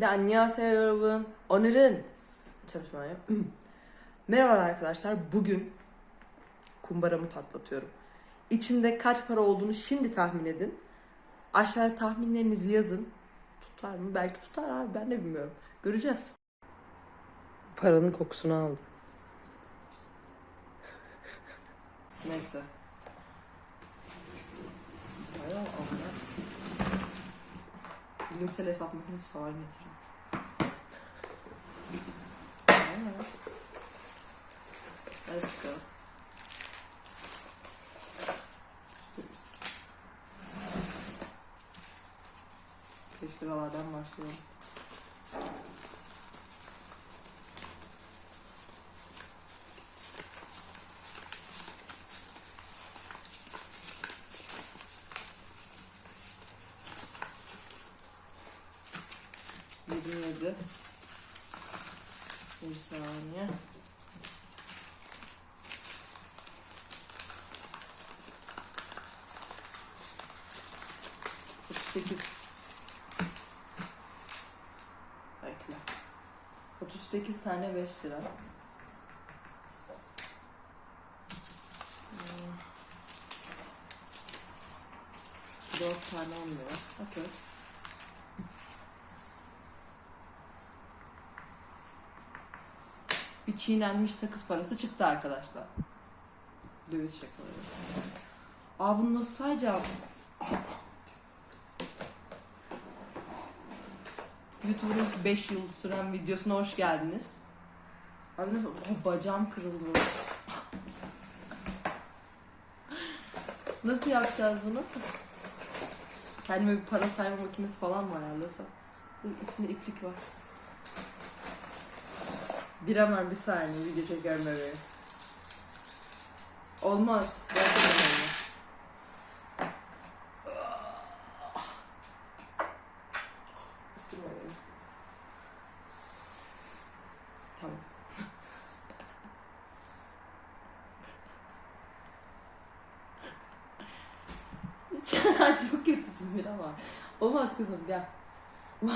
네, 안녕하세요 여러분. 오늘은 잠시만요. Merhaba arkadaşlar. Bugün kumbaramı patlatıyorum. İçinde kaç para olduğunu şimdi tahmin edin. Aşağıya tahminlerinizi yazın. Tutar mı? Belki tutar abi. Ben de bilmiyorum. Göreceğiz. Paranın kokusunu aldım. Neyse. Bayağı Allah. Bilimsel hesap makinesi falan getirdim. Let's go. 5 liralardan başlayalım. Yedi. Bir saniye. Sekiz. Bekle. Otuz sekiz tane beş lira. Dört tane on lira. Okey. Bir çiğnenmiş sakız parası çıktı arkadaşlar. Döviz şakaları. Aa bunu nasıl sayacağım? YouTube'un 5 yıl süren videosuna hoş geldiniz. Abi nasıl? Oh, bacağım kırıldı. nasıl yapacağız bunu? Kendime bir para sayma makinesi falan mı ayarlasam? Dur içinde iplik var. Bir hemen bir saniye video çekiyorum bebeğim. Olmaz. Gerçekten olmaz. Tamam. Çok kötüsün bir ama. Olmaz kızım gel.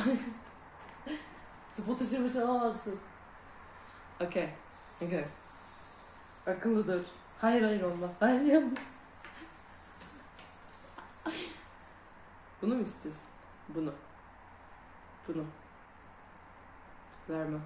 Spot taşıma çalamazsın. Okey. Okey. Akıllıdır. Hayır hayır olmaz. Hayır yapma. Bunu mu istiyorsun? Bunu. Bunu. Vermem.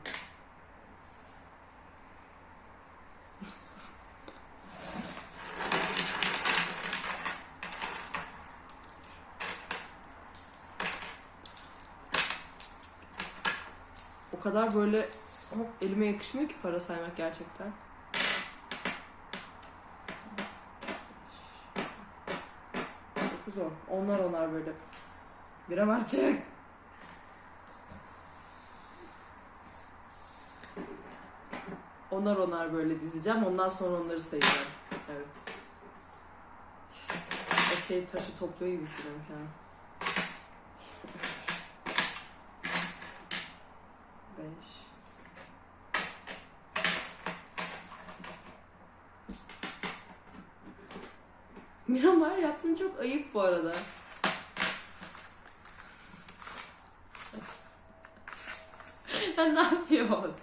O kadar böyle hop elime yakışmıyor ki para saymak gerçekten. Dokuz on. Onlar onlar böyle. Biram açık. Onar onar böyle dizeceğim. Ondan sonra onları sayacağım. Evet. Okey taşı topluyor gibi hissediyorum kendimi. ayıp bu arada. ne yapıyorsun?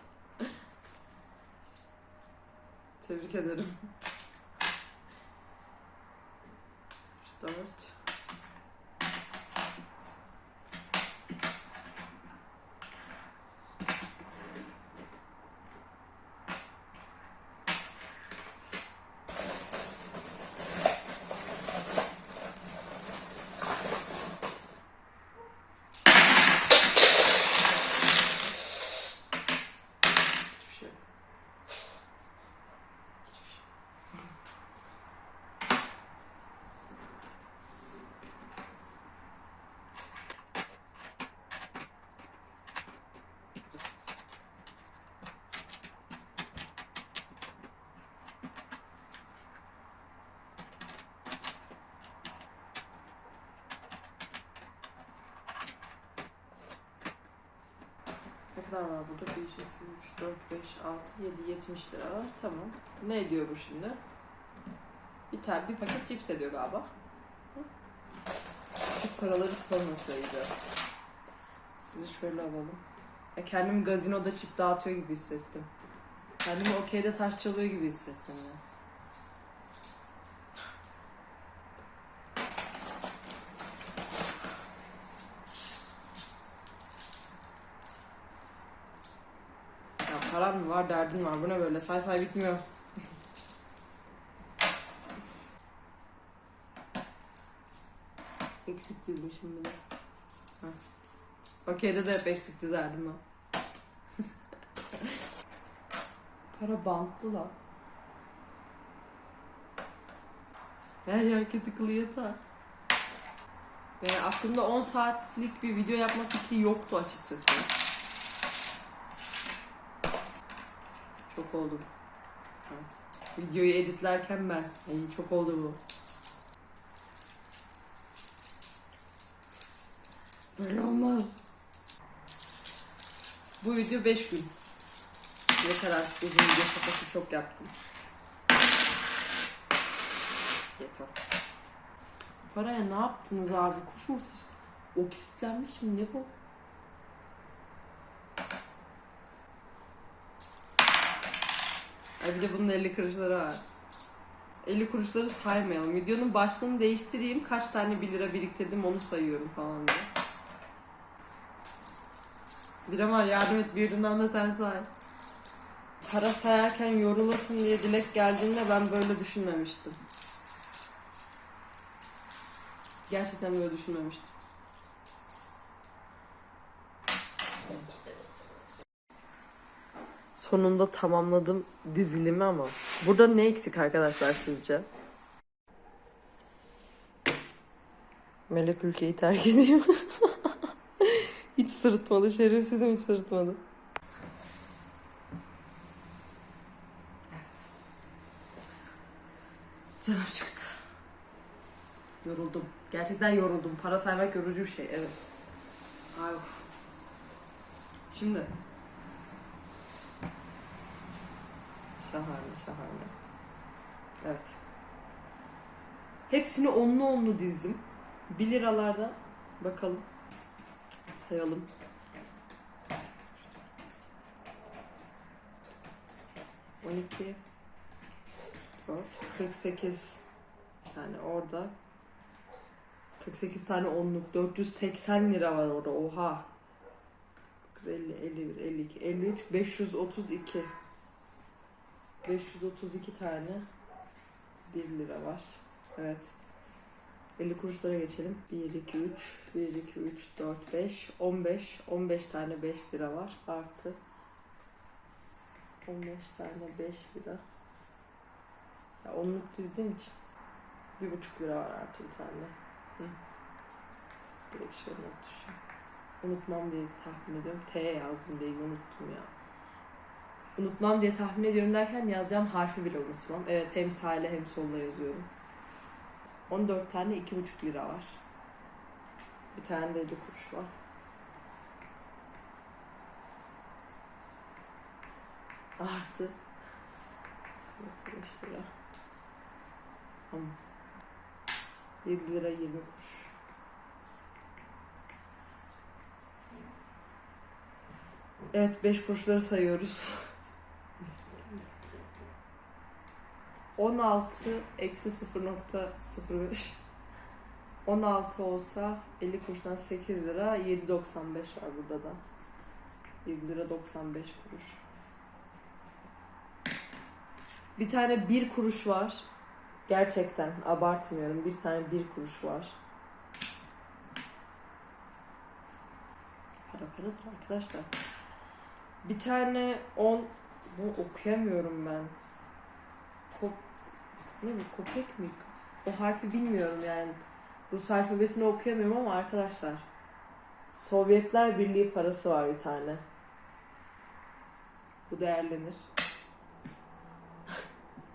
Tebrik ederim. 4 kadar var burada? 1, 2, 3, 4, 5, 6, 7, 70 lira var. Tamam. Ne ediyor bu şimdi? Bir tane bir paket cips ediyor galiba. Hı? Küçük paraları sormasaydı. Sizi şöyle alalım. Ya kendimi gazinoda çip dağıtıyor gibi hissettim. Kendimi okeyde taş çalıyor gibi hissettim ya. Ya param mı var, derdin var. Bu ne böyle? Say say bitmiyor. Eksik dizmişim bir de. Okeyde de hep eksik dizerdim ben. Para bantlı lan. Her yer tıkılı yatağı. Ve aklımda 10 saatlik bir video yapma fikri yoktu açıkçası. Çok oldu. Evet. Videoyu editlerken ben. Ay, çok oldu bu. Böyle olmaz. Bu video 5 gün. Yeter artık uzun video sapası çok yaptım. Yeter. Paraya ne yaptınız abi? Kuş mu sıçtı? Oksitlenmiş mi? Ne bu? Ay bir de bunun 50 kuruşları var. 50 kuruşları saymayalım. Videonun başlığını değiştireyim. Kaç tane 1 lira biriktirdim onu sayıyorum falan diye. Bir var yardım et bir üründen de sen say. Para sayarken yorulasın diye dilek geldiğinde ben böyle düşünmemiştim. Gerçekten böyle düşünmemiştim. Sonunda tamamladım dizilimi ama burada ne eksik arkadaşlar sizce? Melek ülkeyi terk ediyor. hiç sırıtmadı, şerefsizim hiç sırıtmadı. Evet. Canım çıktı. Yoruldum. Gerçekten yoruldum. Para saymak yorucu bir şey. Evet. Ay. Şimdi. Şahane, şahane. Evet. Hepsini onlu onlu dizdim. 1 liralarda bakalım. Sayalım. On iki, dört, kırk sekiz tane orada. 48 tane onluk, 480 lira var orada. Oha. 50, 51, 52, 53, 532. 532 tane 1 lira var. Evet. 50 kuruşlara geçelim. 1, 2, 3, 1, 2, 3, 4, 5, 15. 15 tane 5 lira var. Artı 15 tane 5 lira. Ya onluk dizdiğim için 1,5 lira var artı bir tane. Hı. Direkt şöyle not düşeyim. Unutmam diye tahmin ediyorum. T yazdım değil unuttum ya. Unutmam diye tahmin ediyorum derken yazacağım harfi bile unutmam. Evet hem sağ ile hem solla yazıyorum. 14 tane 2,5 lira var. Bir tane de 50 kuruş var. Artı 5 lira. Tamam. 7 lira 20 kuruş. Evet 5 kuruşları sayıyoruz. 16 eksi 0.05 16 olsa 50 kuruştan 8 lira 7.95 var burada da. 7 lira 95 kuruş. Bir tane 1 kuruş var. Gerçekten abartmıyorum. Bir tane 1 kuruş var. Para paradır arkadaşlar. Bir tane 10 bunu okuyamıyorum ben. Kop ne bu kopek mi? O harfi bilmiyorum yani. Rus alfabesini okuyamıyorum ama arkadaşlar. Sovyetler Birliği parası var bir tane. Bu değerlenir.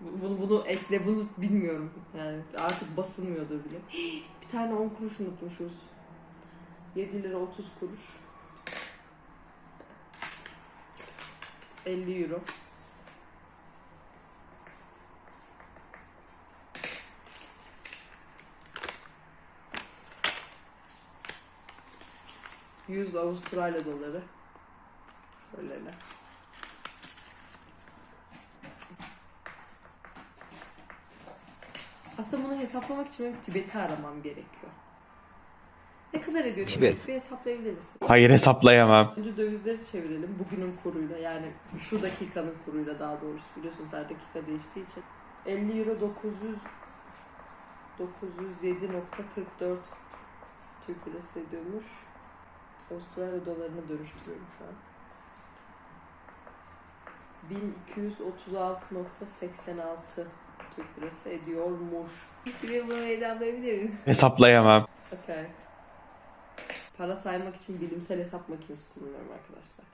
bunu, bunu ekle bunu bilmiyorum. Yani artık basılmıyordur bile. bir tane 10 kuruş unutmuşuz. 7 lira 30 kuruş. 50 euro. 100 Avustralya doları. Şöyle. Aslında bunu hesaplamak için benim Tibet'i aramam gerekiyor. Ne kadar ediyor Tibet. Bir hesaplayabilir misin? Hayır hesaplayamam. Önce dövizleri çevirelim bugünün kuruyla yani şu dakikanın kuruyla daha doğrusu biliyorsunuz her dakika değiştiği için. 50 euro 900 907.44 Türk lirası ediyormuş. Avustralya dolarına dönüştürüyorum şu an. 1236.86 Türk lirası ediyormuş. Bir bunu hesaplayabilir miyiz? Hesaplayamam. Okay. Para saymak için bilimsel hesap makinesi kullanıyorum arkadaşlar.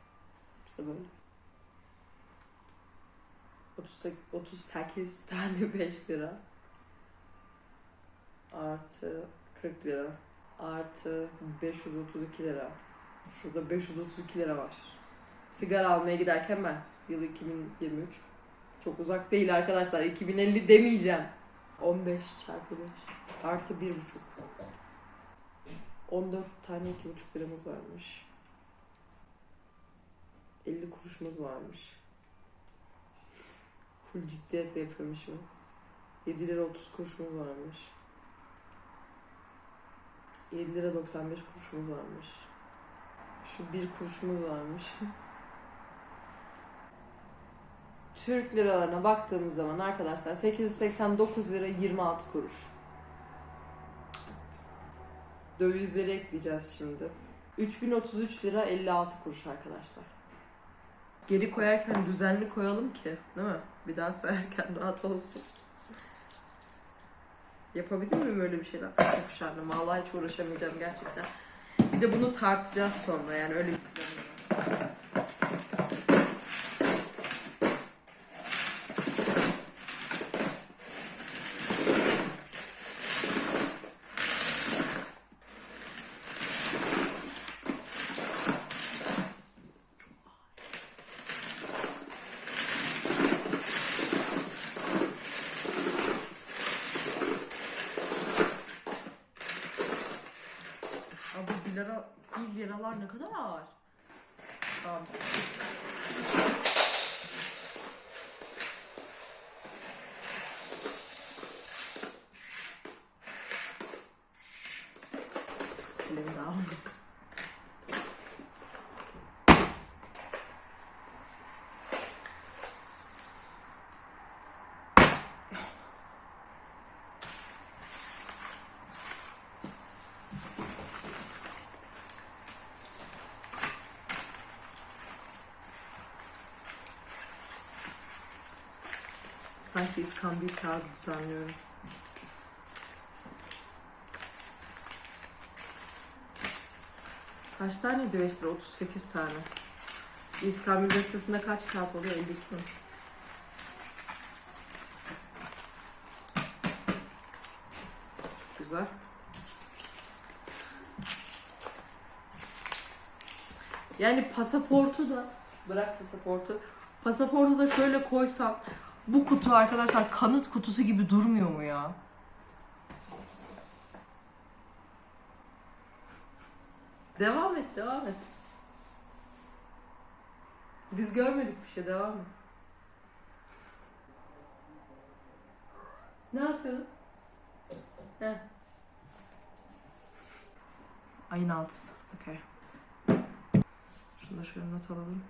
İşte böyle. 38, 38 tane 5 lira. Artı 40 lira. Artı 532 lira. Şurada 532 lira var. Sigara almaya giderken ben. Yıl 2023. Çok uzak değil arkadaşlar. 2050 demeyeceğim. 15 çarpı 5. Artı 1,5. 14 tane 2,5 liramız varmış. 50 kuruşumuz varmış. Full ciddiyetle yapıyormuşum. 7 lira 30 kuruşumuz varmış. 7 lira 95 kuruşumuz varmış. Şu bir kuruşumuz varmış. Türk liralarına baktığımız zaman arkadaşlar 889 lira 26 kuruş. Dövizleri ekleyeceğiz şimdi. 3033 lira 56 kuruş arkadaşlar. Geri koyarken düzenli koyalım ki değil mi? Bir daha sayarken rahat olsun. Yapabilir miyim öyle bir şeyler? Çok üşendim. Vallahi hiç uğraşamayacağım gerçekten. Bir de bunu tartacağız sonra yani öyle bir planım. Sanki iskambil kağıdı düzenliyorum. Kaç tane dövüştür? 38 tane. İskambil destesinde kaç kağıt oluyor? 52 mi? Güzel. Yani pasaportu da bırak pasaportu. Pasaportu da şöyle koysam bu kutu arkadaşlar kanıt kutusu gibi durmuyor mu ya? Devam et, devam et. Biz görmedik bir şey, devam et. Ne yapıyorsun? Heh. Ayın altısı. Okay. Şunu da şöyle not alalım.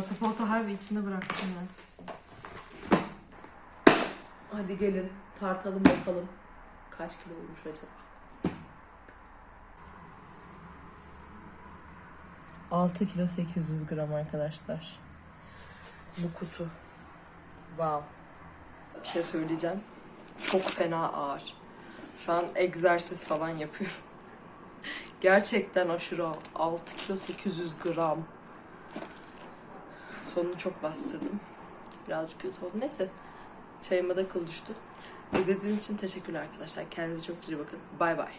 Pasaportu harbi içinde bıraktım ben. Hadi gelin tartalım bakalım. Kaç kilo olmuş acaba? 6 kilo 800 gram arkadaşlar. Bu kutu. Wow. Bir şey söyleyeceğim. Çok fena ağır. Şu an egzersiz falan yapıyorum. Gerçekten aşırı ağır. 6 kilo 800 gram. Sonunu çok bastırdım. Birazcık kötü oldu. Neyse. Çayıma da kıl düştü. İzlediğiniz için teşekkürler arkadaşlar. Kendinize çok iyi bakın. Bay bay.